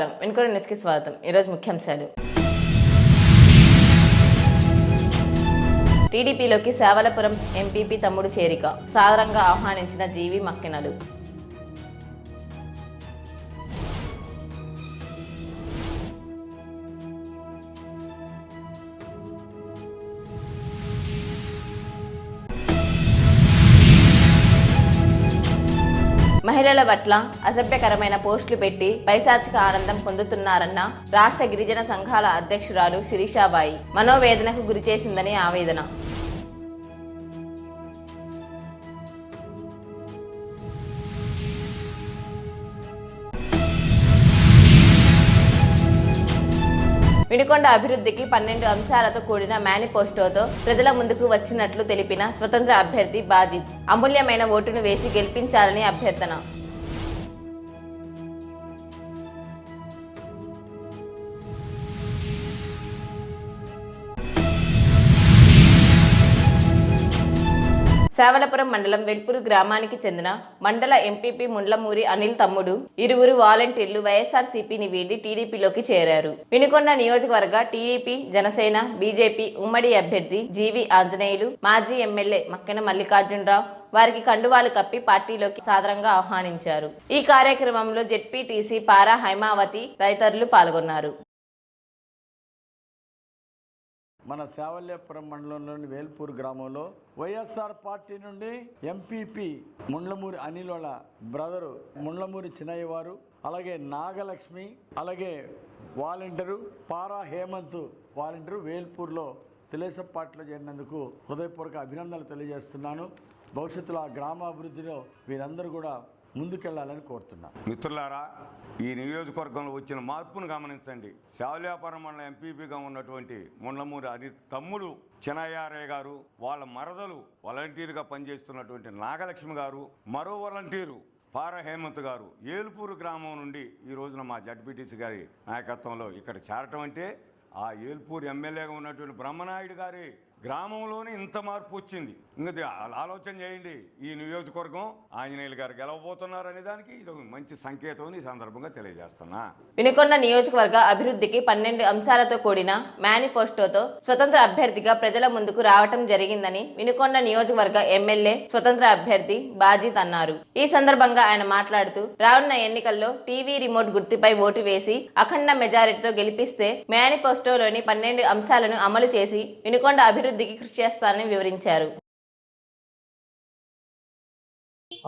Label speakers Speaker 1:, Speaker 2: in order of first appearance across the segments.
Speaker 1: నమస్కారం. వెనుకొండ న్యూస్కి స్వాగతం. ఈరోజు ముఖ్యాంశాలు. టీడీపీలోకి సేవలపురం ఎంపీపీ తమ్ముడు చేరిక. సాదరంగా ఆహ్వానించిన జీవి మక్కినలు. మహిళల పట్ల అసభ్యకరమైన పోస్టులు పెట్టి పైశాచిక ఆనందం పొందుతున్నారన్న రాష్ట్ర గిరిజన సంఘాల అధ్యక్షురాలు శిరీషాబాయి మనోవేదనకు గురిచేసిందని ఆవేదన. వినుకొండ అభివృద్ధికి పన్నెండు అంశాలతో కూడిన మేనిఫెస్టోతో ప్రజల ముందుకు వచ్చినట్లు తెలిపిన స్వతంత్ర అభ్యర్థి బాజిద్ అమూల్యమైన ఓటును వేసి గెలిపించాలని అభ్యర్థన. సేవలపురం మండలం వెల్పురు గ్రామానికి చెందిన మండల ఎంపీపీ ముండ్లమూరి అనిల్ తమ్ముడు ఇరువురు వాలంటీర్లు వైఎస్ఆర్సీపీని వీడి టీడీపీలోకి చేరారు. వినుకొండ నియోజకవర్గ టీడీపీ జనసేన బీజేపీ ఉమ్మడి అభ్యర్థి జీవి ఆంజనేయులు మాజీ ఎమ్మెల్యే మక్కెన మల్లికార్జునరావు వారికి కండువాలు కప్పి పార్టీలోకి సాదరంగా ఆహ్వానించారు. ఈ కార్యక్రమంలో జెడ్పీటీసీ పారా హైమావతి తదితరులు పాల్గొన్నారు.
Speaker 2: మన సేవల్యపురం మండలంలోని వేల్పూర్ గ్రామంలో వైఎస్ఆర్ పార్టీ నుండి ఎంపీపీ ముండ్లమూరి అనిలోల బ్రదరు ముండ్లమూరి చిన్నయ్య వారు అలాగే నాగలక్ష్మి అలాగే వాలంటీరు పారా హేమంత్ వాలంటీరు వేల్పూర్లో తెలుగుదేశం పార్టీలో చేరినందుకు హృదయపూర్వక అభినందనలు తెలియజేస్తున్నాను. భవిష్యత్తులో ఆ గ్రామాభివృద్ధిలో వీరందరూ కూడా ముందుకెళ్ళాలని కోరుతున్నాను
Speaker 3: మిత్రులారా ఈ నియోజకవర్గంలో వచ్చిన మార్పును గమనించండి. శావల్యాపురం మండలం ఎంపీపీగా ఉన్నటువంటి ముండ్లమూరి అది తమ్ముడు చినయ్యారయ్య గారు వాళ్ళ మరదలు వాలంటీర్గా పనిచేస్తున్నటువంటి నాగలక్ష్మి గారు మరో వాలంటీరు పార హేమంత్ గారు. ఏలుపూరు గ్రామం నుండి ఈ రోజున మా జడ్పీటీసీ గారి నాయకత్వంలో ఇక్కడ చేరటం అంటే ఆ ఏల్పూర్ ఎమ్మెల్యేగా ఉన్నటువంటి బ్రహ్మనాయుడు గారి గ్రామంలోనే ఇంత మార్పు వచ్చింది. ఇంకా ఆలోచన చేయండి. ఈ నియోజకవర్గం ఆంజనేయులు గారు గెలవబోతున్నారు అనే దానికి ఇది ఒక మంచి సంకేతం ఈ సందర్భంగా తెలియజేస్తున్నా.
Speaker 1: వినుకొండ నియోజకవర్గ అభివృద్ధికి పన్నెండు అంశాలతో కూడిన మేనిఫెస్టోతో స్వతంత్ర అభ్యర్థిగా ప్రజల ముందుకు రావటం జరిగిందని వినుకొండ నియోజకవర్గ ఎమ్మెల్యే స్వతంత్ర అభ్యర్థి బాజిత్ అన్నారు. ఈ సందర్భంగా ఆయన మాట్లాడుతూ రానున్న ఎన్నికల్లో టీవీ రిమోట్ గుర్తుపై ఓటు వేసి అఖండ మెజారిటీతో గెలిపిస్తే మేనిఫెస్టోలోని పన్నెండు అంశాలను అమలు చేసి వినుకొండ అభివృద్ధి అభివృద్ధికి కృషి చేస్తానని వివరించారు.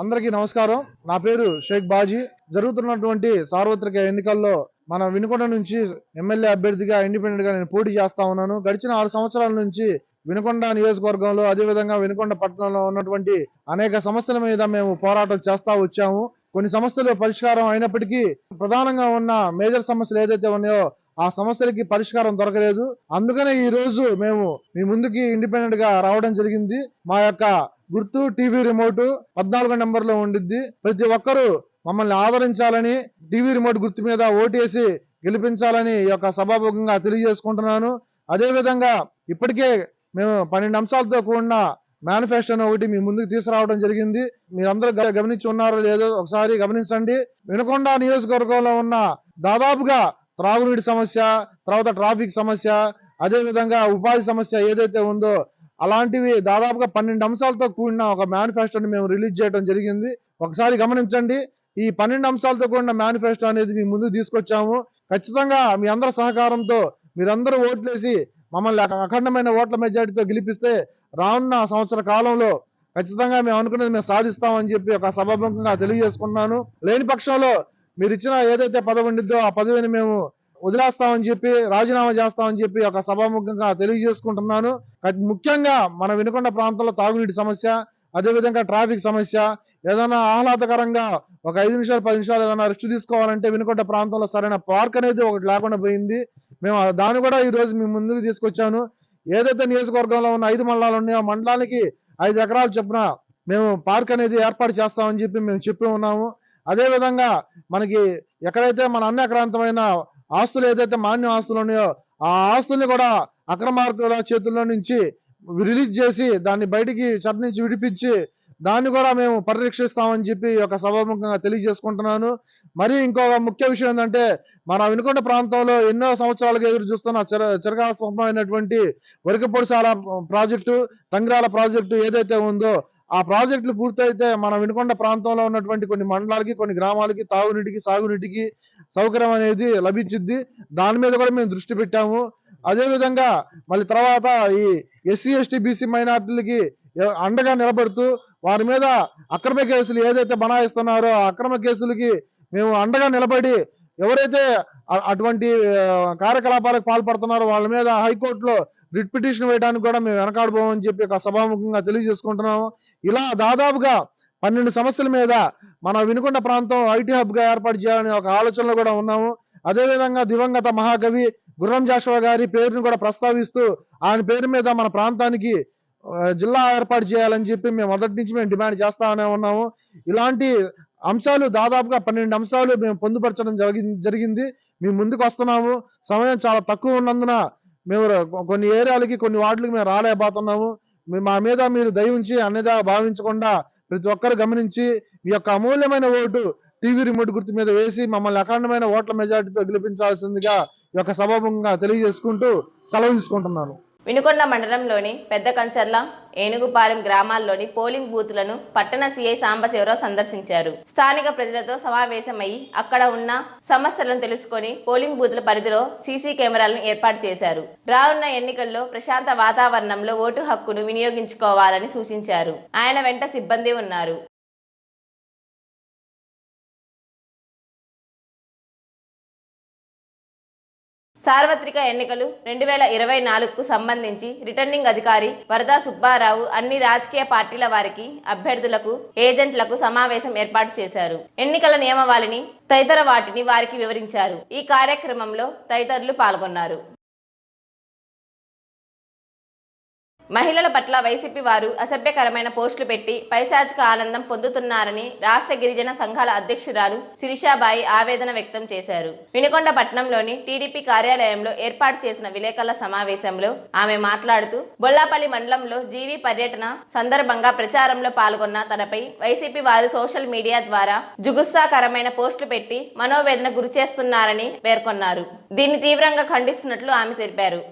Speaker 4: అందరికీ నమస్కారం. నా పేరు షేక్ బాజీ. జరుగుతున్నటువంటి సార్వత్రిక ఎన్నికల్లో మన వినుకొండ నుంచి ఎమ్మెల్యే అభ్యర్థిగా ఇండిపెండెంట్గా నేను పోటీ చేస్తా ఉన్నాను. గడిచిన ఆరు సంవత్సరాల నుంచి వినుకొండ నియోజకవర్గంలో అదేవిధంగా వినుకొండ పట్టణంలో ఉన్నటువంటి అనేక సమస్యల మీద మేము పోరాటం చేస్తా వచ్చాము. కొన్ని సమస్యలు పరిష్కారం అయినప్పటికీ ప్రధానంగా ఉన్న మేజర్ సమస్యలు ఏదైతే ఉన్నాయో ఆ సమస్యలకి పరిష్కారం దొరకలేదు. అందుకనే ఈ రోజు మేము మీ ముందుకి ఇండిపెండెంట్గా రావడం జరిగింది. మా యొక్క గుర్తు టీవీ రిమోట్ పద్నాలుగో నెంబర్లో ఉండిద్ది. ప్రతి ఒక్కరూ మమ్మల్ని ఆదరించాలని టీవీ రిమోట్ గుర్తు మీద ఓటేసి గెలిపించాలని ఈ యొక్క సభాముఖంగా తెలియజేసుకుంటున్నాను. అదేవిధంగా ఇప్పటికే మేము పన్నెండు అంశాలతో కూడిన మేనిఫెస్టోను ఒకటి మీ ముందుకు తీసుకురావడం జరిగింది. మీరందరూ గమనించి ఉన్నారో లేదో ఒకసారి గమనించండి. వినకొండ నియోజకవర్గంలో ఉన్న దాదాపుగా త్రాగునీటి సమస్య తర్వాత ట్రాఫిక్ సమస్య అదేవిధంగా ఉపాధి సమస్య ఏదైతే ఉందో అలాంటివి దాదాపుగా పన్నెండు అంశాలతో కూడిన ఒక మేనిఫెస్టోని మేము రిలీజ్ చేయడం జరిగింది. ఒకసారి గమనించండి ఈ పన్నెండు అంశాలతో కూడిన మేనిఫెస్టో అనేది మీ ముందు తీసుకొచ్చాము. ఖచ్చితంగా మీ అందరి సహకారంతో మీరందరూ ఓట్లేసి మమ్మల్ని అఖండమైన ఓట్ల మెజార్టీతో గెలిపిస్తే రానున్న సంవత్సర కాలంలో ఖచ్చితంగా మేము అనుకున్నది మేము సాధిస్తామని చెప్పి ఒక సభాముఖంగా తెలియజేసుకున్నాను లేని పక్షంలో మీరు ఇచ్చిన ఏదైతే పదవి ఉండిద్దో ఆ పదవిని మేము వదిలేస్తామని చెప్పి రాజీనామా చేస్తామని చెప్పి ఒక సభాముఖంగా తెలియజేసుకుంటున్నాను. ముఖ్యంగా మన వినుకొండ ప్రాంతంలో తాగునీటి సమస్య అదేవిధంగా ట్రాఫిక్ సమస్య ఏదైనా ఆహ్లాదకరంగా ఒక ఐదు నిమిషాలు పది నిమిషాలు ఏదైనా రెస్ట్ తీసుకోవాలంటే వినుకొండ ప్రాంతంలో సరైన పార్క్ అనేది ఒకటి లేకుండా పోయింది. మేము దాన్ని కూడా ఈ రోజు ముందుకు తీసుకొచ్చాను. ఏదైతే నియోజకవర్గంలో ఉన్న ఐదు మండలాలు ఉన్నాయో మండలానికి ఐదు ఎకరాలు చొప్పున మేము పార్క్ అనేది ఏర్పాటు చేస్తామని చెప్పి మేము చెప్పి ఉన్నాము. అదేవిధంగా మనకి ఎక్కడైతే మన అన్యక్రాంతమైన ఆస్తులు ఏదైతే మాన్య ఆస్తులు ఉన్నాయో ఆ ఆస్తుల్ని కూడా అక్రమార్కుల చేతుల్లో నుంచి రిలీజ్ చేసి దాన్ని బయటికి చెత్త నుంచి విడిపించి దాన్ని కూడా మేము పరిరక్షిస్తామని చెప్పి ఒక సభాముఖంగా తెలియజేసుకుంటున్నాను. మరి ఇంకొక ముఖ్య విషయం ఏంటంటే మన వినుకొండ ప్రాంతంలో ఎన్నో సంవత్సరాలుగా ఎదురు చూస్తున్న చిర చిరకాల స్వప్నమైనటువంటి వరికపొడిశాల ప్రాజెక్టు తంగ్రాల ప్రాజెక్టు ఏదైతే ఉందో ఆ ప్రాజెక్టులు పూర్తయితే మన వినుకొండ ప్రాంతంలో ఉన్నటువంటి కొన్ని మండలాలకి కొన్ని గ్రామాలకి తాగునీటికి సాగునీటికి సౌకర్యం అనేది లభించింది. దాని మీద కూడా మేము దృష్టి పెట్టాము. అదేవిధంగా మళ్ళీ తర్వాత ఈ ఎస్సీ ఎస్టీ బీసీ మైనార్టీలకి అండగా నిలబడుతూ వారి మీద అక్రమ కేసులు ఏదైతే బనాయిస్తున్నారో ఆ అక్రమ కేసులకి మేము అండగా నిలబడి ఎవరైతే అటువంటి కార్యకలాపాలకు పాల్పడుతున్నారు. వాళ్ళ మీద హైకోర్టులో రిట్ పిటిషన్ వేయడానికి కూడా మేము వెనకాడబోమని చెప్పి ఒక సభాముఖంగా తెలియజేసుకుంటున్నాము. ఇలా దాదాపుగా పన్నెండు సమస్యల మీద మన వినుకొండ ప్రాంతం ఐటీ హబ్గా ఏర్పాటు చేయాలని ఒక ఆలోచనలో కూడా ఉన్నాము. అదేవిధంగా దివంగత మహాకవి గుర్రం జాషువా గారి పేరును కూడా ప్రస్తావిస్తూ ఆయన పేరు మీద మన ప్రాంతానికి జిల్లా ఏర్పాటు చేయాలని చెప్పి మేము మొదటి నుంచి మేము డిమాండ్ చేస్తానే ఉన్నాము. ఇలాంటి అంశాలు దాదాపుగా పన్నెండు అంశాలు మేము పొందుపరచడం జరిగింది జరిగింది. మేము ముందుకు వస్తున్నాము. సమయం చాలా తక్కువ ఉన్నందున మేము కొన్ని ఏరియాలకి కొన్ని వార్డులకి మేము రాలేకపోతున్నాము. మా మీద మీరు దయ ఉంచి భావించకుండా ప్రతి ఒక్కరు గమనించి మీ యొక్క అమూల్యమైన ఓటు టీవీ రిమోట్ గుర్తు మీద వేసి మమ్మల్ని అఖండమైన ఓట్ల మెజార్టీతో గెలిపించాల్సిందిగా ఈ యొక్క సభాముఖంగా తెలియజేసుకుంటూ సెలవు తీసుకుంటున్నాను.
Speaker 1: వినుకొండ మండలంలోని పెద్ద కంచర్ల ఏనుగుపాలెం గ్రామాల్లోని పోలింగ్ బూత్లను పట్టణ సీఐ సాంబశివరావు సందర్శించారు. స్థానిక ప్రజలతో సమావేశమై అక్కడ ఉన్న సమస్యలను తెలుసుకొని పోలింగ్ బూత్ల పరిధిలో సీసీ కెమెరాలను ఏర్పాటు చేశారు. రానున్న ఎన్నికల్లో ప్రశాంత వాతావరణంలో ఓటు హక్కును వినియోగించుకోవాలని సూచించారు. ఆయన వెంట సిబ్బంది ఉన్నారు. సార్వత్రిక ఎన్నికలు రెండు వేల ఇరవై నాలుగుకు సంబంధించి రిటర్నింగ్ అధికారి వరదా సుబ్బారావు అన్ని రాజకీయ పార్టీల వారికి అభ్యర్థులకు ఏజెంట్లకు సమావేశం ఏర్పాటు చేశారు. ఎన్నికల నియమావళిని తదితర వాటిని వారికి వివరించారు. ఈ కార్యక్రమంలో తదితరులు పాల్గొన్నారు. మహిళల పట్ల వైసీపీ వారు అసభ్యకరమైన పోస్టులు పెట్టి పైశాచిక ఆనందం పొందుతున్నారని రాష్ట్ర గిరిజన సంఘాల అధ్యక్షురాలు శిరీషాబాయి ఆవేదన వ్యక్తం చేశారు. వినుకొండ పట్టణంలోని టీడీపీ కార్యాలయంలో ఏర్పాటు చేసిన విలేకరుల సమావేశంలో ఆమె మాట్లాడుతూ బొల్లాపల్లి మండలంలో జీవీ పర్యటన సందర్భంగా ప్రచారంలో పాల్గొన్న తనపై వైసీపీ వారు సోషల్ మీడియా ద్వారా జుగుస్సాకరమైన పోస్టులు పెట్టి మనోవేదన గురి చేస్తున్నారని పేర్కొన్నారు. దీన్ని తీవ్రంగా ఖండిస్తున్నట్లు ఆమె తెలిపారు.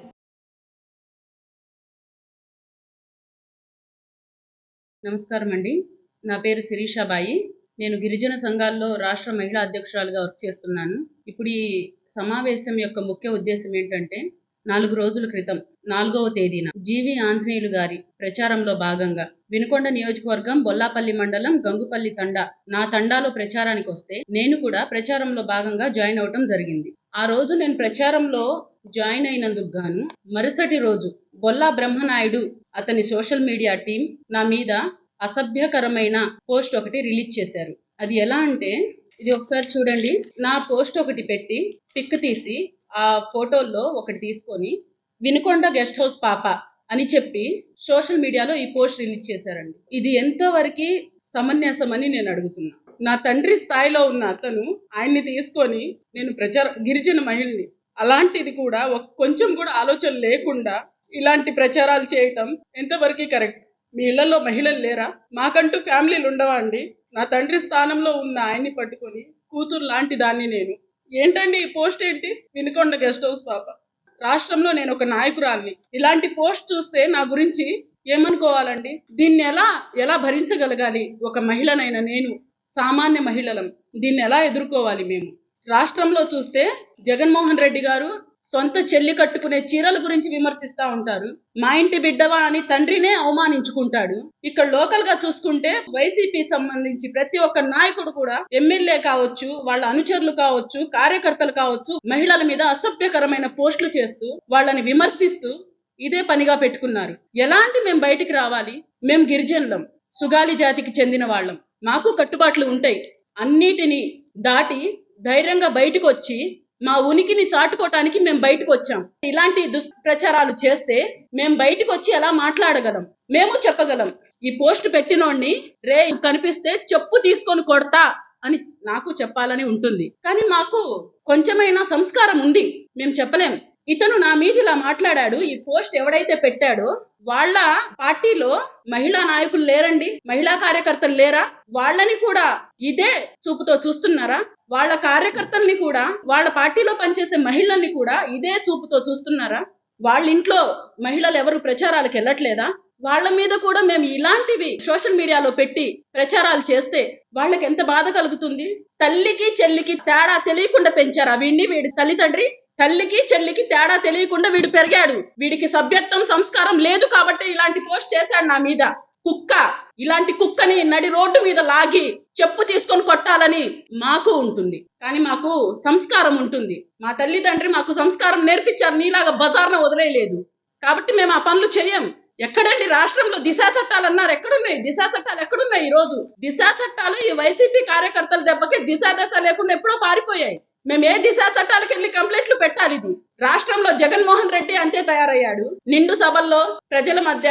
Speaker 5: నమస్కారం అండి నా పేరు శిరీషాబాయి నేను గిరిజన సంఘాల్లో రాష్ట్ర మహిళా అధ్యక్షురాలుగా వర్క్ చేస్తున్నాను. ఇప్పుడు ఈ సమావేశం యొక్క ముఖ్య ఉద్దేశం ఏంటంటే నాలుగు రోజుల క్రితం నాలుగవ తేదీన జీవి ఆంజనేయులు గారి ప్రచారంలో భాగంగా వినుకొండ నియోజకవర్గం బొల్లాపల్లి మండలం గంగుపల్లి తండా నా తండాలో ప్రచారానికి వస్తే నేను కూడా ప్రచారంలో భాగంగా జాయిన్ అవటం జరిగింది. ఆ రోజు నేను ప్రచారంలో జాయిన్ అయినందుకు గాను మరుసటి రోజు బొల్లా బ్రహ్మనాయుడు అతని సోషల్ మీడియా టీం నా మీద అసభ్యకరమైన పోస్ట్ ఒకటి రిలీజ్ చేశారు. అది ఎలా అంటే ఇది ఒకసారి చూడండి. నా పోస్ట్ ఒకటి పెట్టి పిక్ తీసి ఆ ఫోటోల్లో ఒకటి తీసుకొని వినుకొండ గెస్ట్ హౌస్ పాప అని చెప్పి సోషల్ మీడియాలో ఈ పోస్ట్ రిలీజ్ చేశారండి. ఇది ఎంతవరకు సమన్యాసం అని నేను అడుగుతున్నా. నా తండ్రి స్థాయిలో ఉన్న అతను ఆయన్ని తీసుకొని నేను ప్రచార గిరిజన మహిళని అలాంటిది కూడా ఒక కొంచెం కూడా ఆలోచన లేకుండా ఇలాంటి ప్రచారాలు చేయటం ఎంతవరకు కరెక్ట్? మీ ఇళ్ళలో మహిళలు లేరా? మాకంటూ ఫ్యామిలీలు ఉండవా అండి? నా తండ్రి స్థానంలో ఉన్న ఆయన్ని పట్టుకొని కూతురు లాంటి దాన్ని నేను. ఏంటండి ఈ పోస్ట్ ఏంటి? వినుకొండ గెస్ట్ హౌస్ పాప. రాష్ట్రంలో నేను ఒక నాయకురాల్ని. ఇలాంటి పోస్ట్ చూస్తే నా గురించి ఏమనుకోవాలండి? దీన్ని ఎలా ఎలా భరించగలగాలి? ఒక మహిళనైన నేను సామాన్య మహిళలం. దీన్ని ఎలా ఎదుర్కోవాలి మేము? రాష్ట్రంలో చూస్తే జగన్మోహన్ రెడ్డి గారు సొంత చెల్లి కట్టుకునే చీరల గురించి విమర్శిస్తా ఉంటారు. మా ఇంటి బిడ్డవా అని తండ్రినే అవమానించుకుంటాడు. ఇక్కడ లోకల్గా చూసుకుంటే వైసీపీ సంబంధించి ప్రతి ఒక్క నాయకుడు కూడా ఎమ్మెల్యే కావచ్చు వాళ్ళ అనుచరులు కావచ్చు కార్యకర్తలు కావచ్చు మహిళల మీద అసభ్యకరమైన పోస్టులు చేస్తూ వాళ్ళని విమర్శిస్తూ ఇదే పనిగా పెట్టుకున్నారు. ఎలాంటి మేము బయటికి రావాలి? మేము గిరిజనులం సుగాలి జాతికి చెందిన వాళ్ళం. మాకు కట్టుబాట్లు ఉంటాయి. అన్నిటినీ దాటి ధైర్యంగా బయటకు వచ్చి మా ఉనికిని చాటుకోవటానికి మేము బయటకు వచ్చాం. ఇలాంటి దుష్ప్రచారాలు చేస్తే మేము బయటకు వచ్చి ఎలా మాట్లాడగలం? మేము చెప్పగలం. ఈ పోస్ట్ పెట్టినోడిని రే కనిపిస్తే చెప్పు తీసుకొని కొడతా అని నాకు చెప్పాలని ఉంటుంది. కానీ మాకు కొంచెమైనా సంస్కారం ఉంది. మేము చెప్పలేం. ఇతను నా మీద ఇలా మాట్లాడాడు ఈ పోస్ట్ ఎవడైతే పెట్టాడో వాళ్ళ పార్టీలో మహిళా నాయకులు లేరండి మహిళా కార్యకర్తలు లేరా? వాళ్ళని కూడా ఇదే చూపుతో చూస్తున్నారా? వాళ్ళ కార్యకర్తల్ని కూడా వాళ్ళ పార్టీలో పనిచేసే మహిళల్ని కూడా ఇదే చూపుతో చూస్తున్నారా? వాళ్ళ ఇంట్లో మహిళలు ఎవరు ప్రచారాలకు వెళ్ళట్లేదా? వాళ్ళ మీద కూడా మేము ఇలాంటివి సోషల్ మీడియాలో పెట్టి ప్రచారాలు చేస్తే వాళ్ళకి ఎంత బాధ కలుగుతుంది? తల్లికి చెల్లికి తేడా తెలియకుండా పెంచారా? వీడిని వీడి తల్లిదండ్రి తల్లికి చెల్లికి తేడా తెలియకుండా వీడు పెరిగాడు. వీడికి సభ్యత్వం సంస్కారం లేదు కాబట్టి ఇలాంటి పోస్ట్ చేశాడు నా మీద. కుక్క ఇలాంటి కుక్కని నడి రోడ్డు మీద లాగి చెప్పు తీసుకొని కొట్టాలని మాకు ఉంటుంది. కానీ మాకు సంస్కారం ఉంటుంది. మా తల్లిదండ్రి మాకు సంస్కారం నేర్పించారు. నీలాగా బజార్న వదిలేయలేదు. కాబట్టి మేము ఆ పనులు చెయ్యం ఎక్కడండి? రాష్ట్రంలో దిశా చట్టాలు అన్నారు. ఎక్కడున్నాయి? దిశా చట్టాలు ఎక్కడున్నాయి ఈ రోజు దిశా చట్టాలు ఈ వైసీపీ కార్యకర్తల దెబ్బకి దిశా దశ లేకుండా ఎప్పుడో పారిపోయాయి. మేము ఏ దిశా చట్టాలకు వెళ్ళి కంప్లైంట్లు పెట్టాలి ఇది? రాష్ట్రంలో జగన్మోహన్ రెడ్డి అంతే తయారయ్యాడు. నిండు సభల్లో ప్రజల మధ్య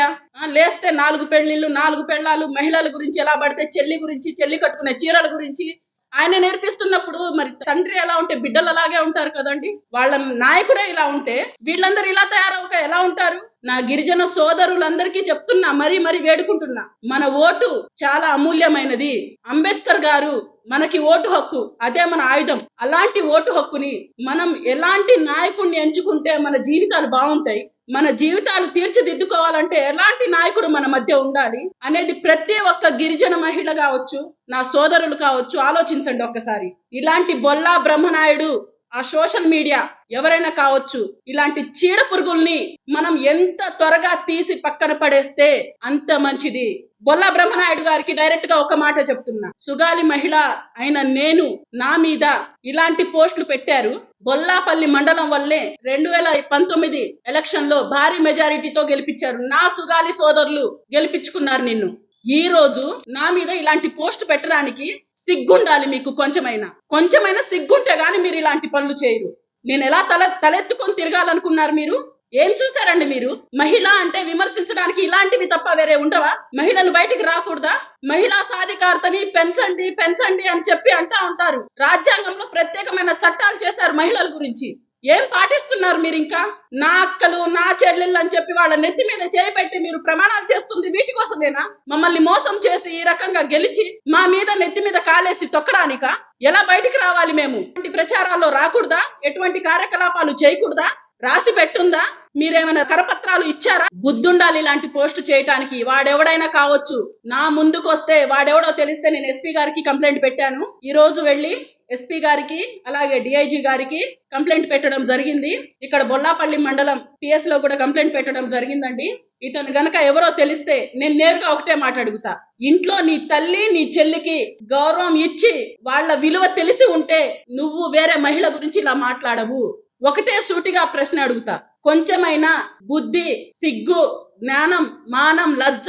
Speaker 5: లేస్తే నాలుగు పెళ్ళిళ్ళు నాలుగు పెళ్ళాలు మహిళల గురించి ఎలా పడితే చెల్లి గురించి చెల్లి కట్టుకునే చీరల గురించి ఆయన నేర్పిస్తున్నప్పుడు మరి తండ్రి ఎలా ఉంటే బిడ్డలు అలాగే ఉంటారు కదండి? వాళ్ళ నాయకుడే ఇలా ఉంటే వీళ్ళందరూ ఇలా తయారవక ఎలా ఉంటారు? నా గిరిజన సోదరులందరికీ చెప్తున్నా మరీ మరీ వేడుకుంటున్నా. మన ఓటు చాలా అమూల్యమైనది. అంబేద్కర్ గారు మనకి ఓటు హక్కు అదే మన ఆయుధం. అలాంటి ఓటు హక్కుని మనం ఎలాంటి నాయకుడిని ఎంచుకుంటే మన జీవితాలు బాగుంటాయి మన జీవితాలు తీర్చిదిద్దుకోవాలంటే ఎలాంటి నాయకుడు మన మధ్య ఉండాలి అనేది ప్రతి ఒక్క గిరిజన మహిళ కావచ్చు నా సోదరులు కావచ్చు ఆలోచించండి ఒక్కసారి. ఇలాంటి బొల్లా బ్రహ్మనాయుడు ఆ సోషల్ మీడియా ఎవరైనా కావచ్చు ఇలాంటి చీడ పురుగుల్ని మనం ఎంత త్వరగా తీసి పక్కన పడేస్తే అంత మంచిది. బొల్ల బ్రహ్మనాయుడు గారికి డైరెక్ట్గా ఒక మాట చెప్తున్నా. సుగాలి మహిళ అయిన నేను నా మీద ఇలాంటి పోస్టులు పెట్టారు. బొల్లాపల్లి మండలం వల్లే రెండు వేల పంతొమ్మిది ఎలక్షన్లో భారీ మెజారిటీతో గెలిపించారు. నా సుగాలి సోదరులు గెలిపించుకున్నారు నిన్ను. ఈ రోజు నా మీద ఇలాంటి పోస్ట్ పెట్టడానికి సిగ్గుండాలి మీకు కొంచెమైనా. కొంచెమైనా సిగ్గుంటే గానీ మీరు ఇలాంటి పనులు చేయరు. నేను ఎలా తల తలెత్తుకొని తిరగాలనుకున్నారు మీరు? ఏం చూసారండి మీరు? మహిళ అంటే విమర్శించడానికి ఇలాంటివి తప్ప వేరే ఉండవా? మహిళలు బయటికి రాకూడదా? మహిళా సాధికారతని పెంచండి పెంచండి అని చెప్పి అంటా ఉంటారు. రాజ్యాంగంలో ప్రత్యేకమైన చట్టాలు చేశారు మహిళల గురించి. ఏం పాటిస్తున్నారు మీరు ఇంకా నా అక్కలు నా చెల్లెళ్ళు అని చెప్పి వాళ్ళ నెత్తి మీద చేపెట్టి మీరు ప్రమాణాలు చేస్తుంది వీటి కోసమేనా? మమ్మల్ని మోసం చేసి ఈ రకంగా గెలిచి మా మీద నెత్తి మీద కాలేసి తొక్కడానిక? ఎలా బయటికి రావాలి మేము? ఎటువంటి ప్రచారాల్లో రాకూడదా? ఎటువంటి కార్యకలాపాలు చేయకూడదా? రాసి పెట్టుందా? మీరేమైనా కరపత్రాలు ఇచ్చారా? బుద్ధుండాలి ఇలాంటి పోస్ట్ చేయటానికి. వాడెవడైనా కావచ్చు. నా ముందుకొస్తే వాడెవడో తెలిస్తే నేను ఎస్పీ గారికి కంప్లైంట్ పెట్టాను. ఈ రోజు వెళ్ళి ఎస్పీ గారికి అలాగే డిఐజీ గారికి కంప్లైంట్ పెట్టడం జరిగింది. ఇక్కడ బొల్లాపల్లి మండలం పిఎస్లో కూడా కంప్లైంట్ పెట్టడం జరిగిందండి. ఇతను గనక ఎవరో తెలిస్తే నేను నేరుగా ఒకటే మాట అడుగుతా. ఇంట్లో నీ తల్లి నీ చెల్లికి గౌరవం ఇచ్చి వాళ్ళ విలువ తెలిసి ఉంటే నువ్వు వేరే మహిళ గురించి ఇలా మాట్లాడవు. ఒకటే సూటిగా ప్రశ్న అడుగుతా. కొంచెమైనా బుద్ధి సిగ్గు జ్ఞానం మానం లజ్జ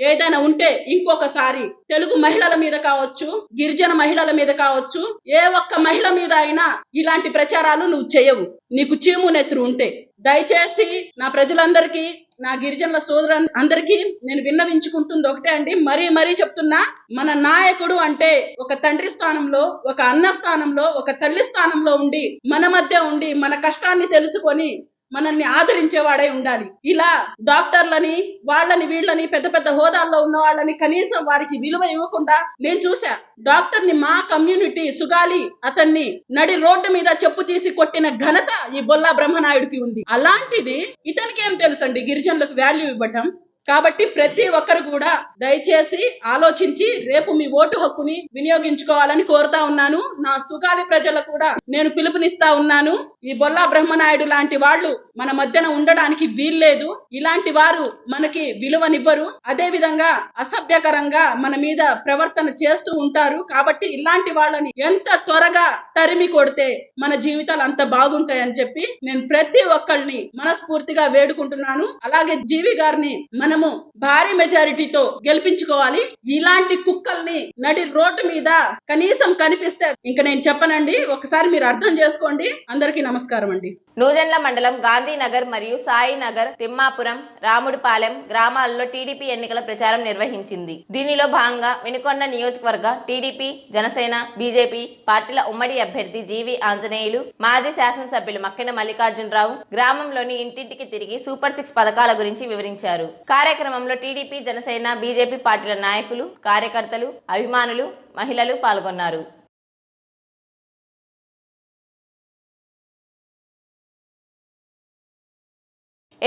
Speaker 5: ఏదైనా ఉంటే ఇంకొకసారి. తెలుగు మహిళల మీద కావచ్చు గిరిజన మహిళల మీద కావచ్చు ఏ ఒక్క మహిళ మీద అయినా ఇలాంటి ప్రచారాలు నువ్వు చేయవు. నీకు చీము నెత్తురు ఉంటే. దయచేసి నా ప్రజలందరికీ నా గిరిజనుల సోదరు అందరికీ నేను విన్నవించుకుంటుంది ఒకటే అండి. మరీ మరీ చెప్తున్నా మన నాయకుడు అంటే ఒక తండ్రి స్థానంలో ఒక అన్న స్థానంలో ఒక తల్లి స్థానంలో ఉండి మన మధ్య ఉండి మన కష్టాన్ని తెలుసుకొని మనల్ని ఆదరించేవాడై ఉండాలి. ఇలా డాక్టర్లని వాళ్ళని వీళ్ళని పెద్ద పెద్ద హోదాల్లో ఉన్న వాళ్ళని కనీసం వారికి విలువ ఇవ్వకుండా నేను చూసా డాక్టర్ని మా కమ్యూనిటీ సుగాలి అతన్ని నడి రోడ్డు మీద చెప్పు తీసి కొట్టిన ఘనత ఈ బొల్లా బ్రహ్మనాయుడికి ఉంది. అలాంటిది ఇతనికి ఏం తెలుసండి? గిరిజనులకు వాల్యూ ఇవ్వటం? కాబట్టి ప్రతి ఒక్కరు కూడా దయచేసి ఆలోచించి రేపు మీ ఓటు హక్కుని వినియోగించుకోవాలని కోరుతా ఉన్నాను. నా సుగాలి ప్రజలకు కూడా నేను పిలుపునిస్తా ఉన్నాను. ఈ బొల్లా బ్రహ్మనాయుడు లాంటి వాళ్ళు మన మధ్యన ఉండడానికి వీల్లేదు. ఇలాంటి వారు మనకి విలువనివ్వరు. అదే విధంగా అసభ్యకరంగా మన మీద ప్రవర్తన చేస్తూ ఉంటారు. కాబట్టి ఇలాంటి వాళ్ళని ఎంత త్వరగా తరిమి కొడితే మన జీవితాలు అంత బాగుంటాయని చెప్పి నేను ప్రతి ఒక్కరిని మనస్ఫూర్తిగా వేడుకుంటున్నాను. అలాగే జీవి గారిని మనం మనము భారీ మెజారిటీతో గెలిపించుకోవాలి. ఇలాంటి కుక్కల్ని నడి రోడ్డు మీద కనీసం కనిపిస్తే ఇంకా నేను చెప్పనండి ఒకసారి మీరు అర్థం చేసుకోండి. అందరికీ నమస్కారం అండి.
Speaker 1: నూజన్ల మండలం గాంధీనగర్ మరియు సాయినగర్ తిమ్మాపురం రాముడిపాలెం గ్రామాల్లో టీడీపీ ఎన్నికల ప్రచారం నిర్వహించింది. దీనిలో భాగంగా వెనుకొండ నియోజకవర్గ టీడీపీ జనసేన బీజేపీ పార్టీల ఉమ్మడి అభ్యర్థి జీవి ఆంజనేయులు మాజీ శాసనసభ్యులు మక్కెన మల్లికార్జునరావు గ్రామంలోని ఇంటింటికి తిరిగి సూపర్ సిక్స్ పథకాల గురించి వివరించారు. కార్యక్రమంలో టీడీపీ జనసేన బీజేపీ పార్టీల నాయకులు కార్యకర్తలు అభిమానులు మహిళలు పాల్గొన్నారు.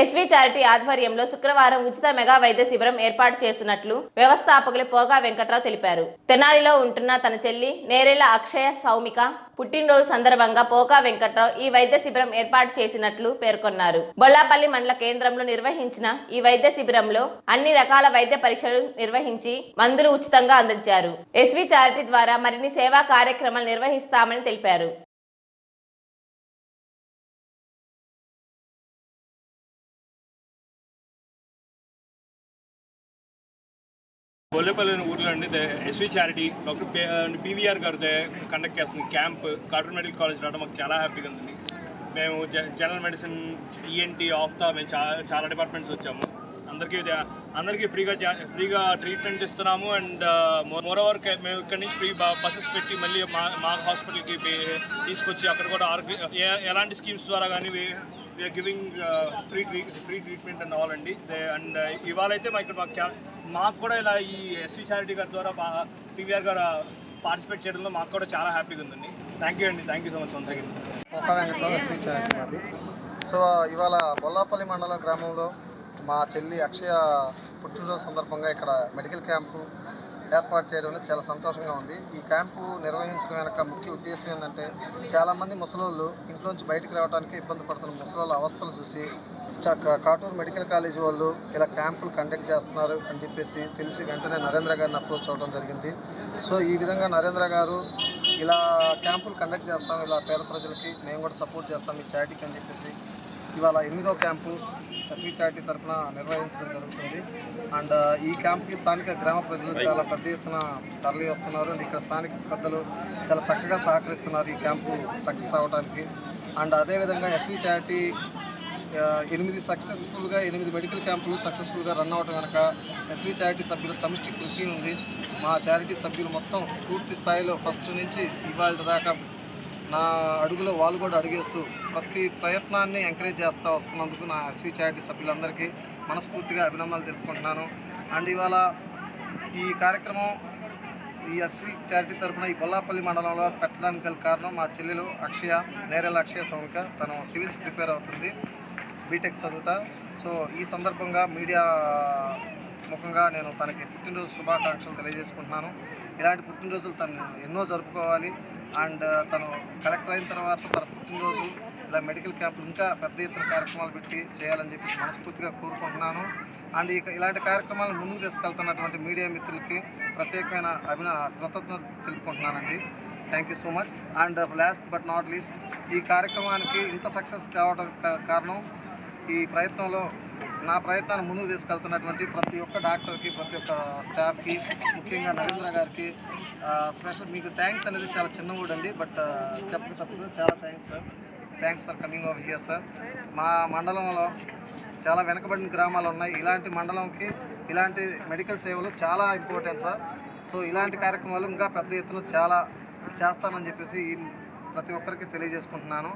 Speaker 1: ఎస్వీ చారిటీ ఆధ్వర్యంలో శుక్రవారం ఉచిత మెగా వైద్య శిబిరం ఏర్పాటు చేస్తున్నట్లు వ్యవస్థాపకులు పోగా వెంకట్రావు తెలిపారు. తెనాలిలో ఉంటున్న తన చెల్లి నేరేళ్ళ అక్షయ సౌమిక పుట్టినరోజు సందర్భంగా పోకా వెంకట్రావు ఈ వైద్య శిబిరం ఏర్పాటు చేసినట్లు పేర్కొన్నారు. బొల్లాపల్లి మండల కేంద్రంలో నిర్వహించిన ఈ వైద్య శిబిరంలో అన్ని రకాల వైద్య పరీక్షలు నిర్వహించి మందులు ఉచితంగా అందించారు. ఎస్వి చారిటీ ద్వారా మరిన్ని సేవా కార్యక్రమాలు నిర్వహిస్తామని తెలిపారు.
Speaker 6: గొల్లపల్లి అనే ఊర్లో అండి ఎస్వి చారిటీ డాక్టర్ పీవీఆర్ గారు కండక్ట్ చేస్తుంది క్యాంప్ కార్టూన్ మెడికల్ కాలేజ్ రావడం మాకు చాలా హ్యాపీగా ఉంది మేము జ- జనరల్ మెడిసిన్ ఈఎన్టీ ఆఫ్తా మేము చాలా చాలా డిపార్ట్మెంట్స్ వచ్చాము. అందరికీ అందరికీ ఫ్రీగా ఫ్రీగా ట్రీట్మెంట్ ఇస్తున్నాము అండ్ మోర్ ఓవర్ మేము ఇక్కడి నుంచి ఫ్రీ బస్సెస్ పెట్టి మళ్ళీ మా మా హాస్పిటల్కి తీసుకొచ్చి అక్కడ కూడా ఆరోగ్య ఎలాంటి స్కీమ్స్ ద్వారా కానీ we are giving free free treatment and uh, all అండి. అండ్ ఇవాళ అయితే మా ఇక్కడ మాకు మాకు కూడా ఇలా ఈ ఎస్సీ చారిటీ గారి ద్వారా పీవీఆర్ గారు uh, పార్టిసిపేట్ చేయడంలో మాకు కూడా చాలా హ్యాపీగా ఉందండి. థ్యాంక్ యూ అండి. Thank you so much once again sir
Speaker 7: so ఇవాళ బొల్లాపల్లి మండల గ్రామంలో మా చెల్లి అక్షయ పుట్టినరోజు సందర్భంగా ఇక్కడ మెడికల్ క్యాంపు ఏర్పాటు చేయడం చాలా సంతోషంగా ఉంది. ఈ క్యాంపు నిర్వహించడం వెనక ముఖ్య ఉద్దేశం ఏంటంటే చాలామంది ముసలోళ్ళు ఇంట్లోంచి బయటకు రావడానికి ఇబ్బంది పడుతున్న ముసలోళ్ళ అవస్థలు చూసి చ- కాటూరు మెడికల్ కాలేజ్ వాళ్ళు ఇలా క్యాంపులు కండక్ట్ చేస్తున్నారు అని చెప్పేసి తెలిసి వెంటనే నరేంద్ర గారిని అప్రోచ్ అవ్వడం జరిగింది. సో ఈ విధంగా నరేంద్ర గారు ఇలా క్యాంపులు కండక్ట్ చేస్తాం ఇలా పేద ప్రజలకి మేము కూడా సపోర్ట్ చేస్తాం ఈ చారిటీకి అని చెప్పేసి ఇవాళ ఎనిమిదో క్యాంపు ఎస్వి చారిటీ తరఫున నిర్వహించడం జరుగుతుంది. అండ్ ఈ క్యాంప్కి స్థానిక గ్రామ ప్రజలు చాలా పెద్ద ఎత్తున తరలి వస్తున్నారు. అండ్ ఇక్కడ స్థానిక పెద్దలు చాలా చక్కగా సహకరిస్తున్నారు ఈ క్యాంపు సక్సెస్ అవ్వడానికి అండ్ అదేవిధంగా ఎస్వి చారిటీ ఎనిమిది సక్సెస్ఫుల్గా ఎనిమిది మెడికల్ క్యాంపులు సక్సెస్ఫుల్గా రన్ అవటం కనుక ఎస్వి చారిటీ సభ్యుల సమిష్టి కృషి ఉంది. మా చారిటీ సభ్యులు మొత్తం పూర్తి స్థాయిలో ఫస్ట్ నుంచి ఇవాళ దాకా నా అడుగులో వాళ్ళు కూడా అడిగేస్తూ ప్రతి ప్రయత్నాన్ని ఎంకరేజ్ చేస్తూ వస్తున్నందుకు నా ఎస్వి చారిటీ సభ్యులందరికీ మనస్ఫూర్తిగా అభినందనలు తెలుపుకుంటున్నాను. అండ్ ఇవాళ ఈ కార్యక్రమం ఈ ఎస్వి చారిటీ తరఫున ఈ బొల్లాపల్లి మండలంలో పెట్టడానికి గల కారణం మా చెల్లెలు అక్షయ నేరేల అక్షయ సౌనిక తను సివిల్స్ ప్రిపేర్ అవుతుంది బీటెక్ చదువుతా. సో ఈ సందర్భంగా మీడియా ముఖంగా నేను తనకి పుట్టినరోజు శుభాకాంక్షలు తెలియజేసుకుంటున్నాను. ఇలాంటి పుట్టినరోజులు తను ఎన్నో జరుపుకోవాలి. అండ్ తను కలెక్టర్ అయిన తర్వాత తన పుట్టినరోజు ఇలా మెడికల్ క్యాంపులు ఇంకా పెద్ద ఎత్తున కార్యక్రమాలు పెట్టి చేయాలని చెప్పి మనస్ఫూర్తిగా కోరుకుంటున్నాను. అండ్ ఇక ఇలాంటి కార్యక్రమాలను ముందుకు తీసుకెళ్తున్నటువంటి మీడియా మిత్రులకి ప్రత్యేకమైన అభిన కృతజ్ఞత తెలుపుకుంటున్నానండి. Thank you so much and last but not least ఈ కార్యక్రమానికి ఇంత సక్సెస్ కావడం కారణం ఈ ప్రయత్నంలో నా ప్రయత్నాన్ని ముందుకు తీసుకెళ్తున్నటువంటి ప్రతి ఒక్క డాక్టర్కి ప్రతి ఒక్క స్టాఫ్కి ముఖ్యంగా నరేంద్ర గారికి స్పెషల్ మీకు థ్యాంక్స్ అనేది చాలా చిన్న ఊడండి అండి బట్ చెప్పక తప్పదు. చాలా thanks sir thanks for coming over here sir మా మండలంలో చాలా వెనకబడిన గ్రామాలు ఉన్నాయి. ఇలాంటి మండలంకి ఇలాంటి మెడికల్ సేవలు చాలా ఇంపార్టెంట్ సార్ సో ఇలాంటి కార్యక్రమాలు ఇంకా పెద్ద ఎత్తున చాలా చేస్తామని చెప్పేసి ప్రతి ఒక్కరికి తెలియజేసుకుంటున్నాను.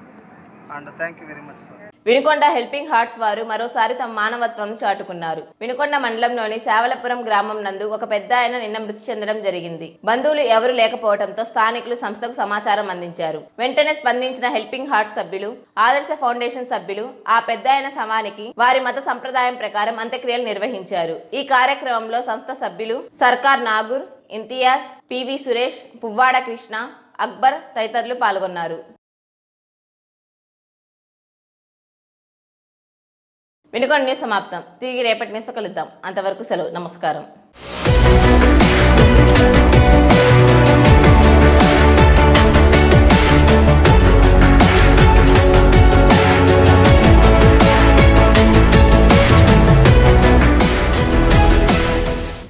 Speaker 7: And thank you very much sir
Speaker 1: Vinukonda helping hearts వారు మరోసారి తమ మానవత్వం చాటుకున్నారు. వినుకొండ మండలంలోని శావలపురం గ్రామం నందు ఒక పెద్ద ఆయన నిన్న మృతి చెందడం జరిగింది. బంధువులు ఎవరు లేకపోవడంతో స్థానికులు సంస్థకు సమాచారం అందించారు. వెంటనే స్పందించిన హెల్పింగ్ హార్ట్స్ సభ్యులు ఆదర్శ ఫౌండేషన్ సభ్యులు ఆ పెద్ద ఆయన శవానికి వారి మత సంప్రదాయం ప్రకారం అంత్యక్రియలు నిర్వహించారు. ఈ కార్యక్రమంలో సంస్థ సభ్యులు సర్కార్ నాగూర్ ఇంతియాజ్ పివి సురేష్ పువ్వాడ కృష్ణ అక్బర్ తదితరులు పాల్గొన్నారు. వినుకోండి సమాప్తం. తిరిగి రేపటి న్యూస్ కలుద్దాం. అంతవరకు సెలవు. నమస్కారం.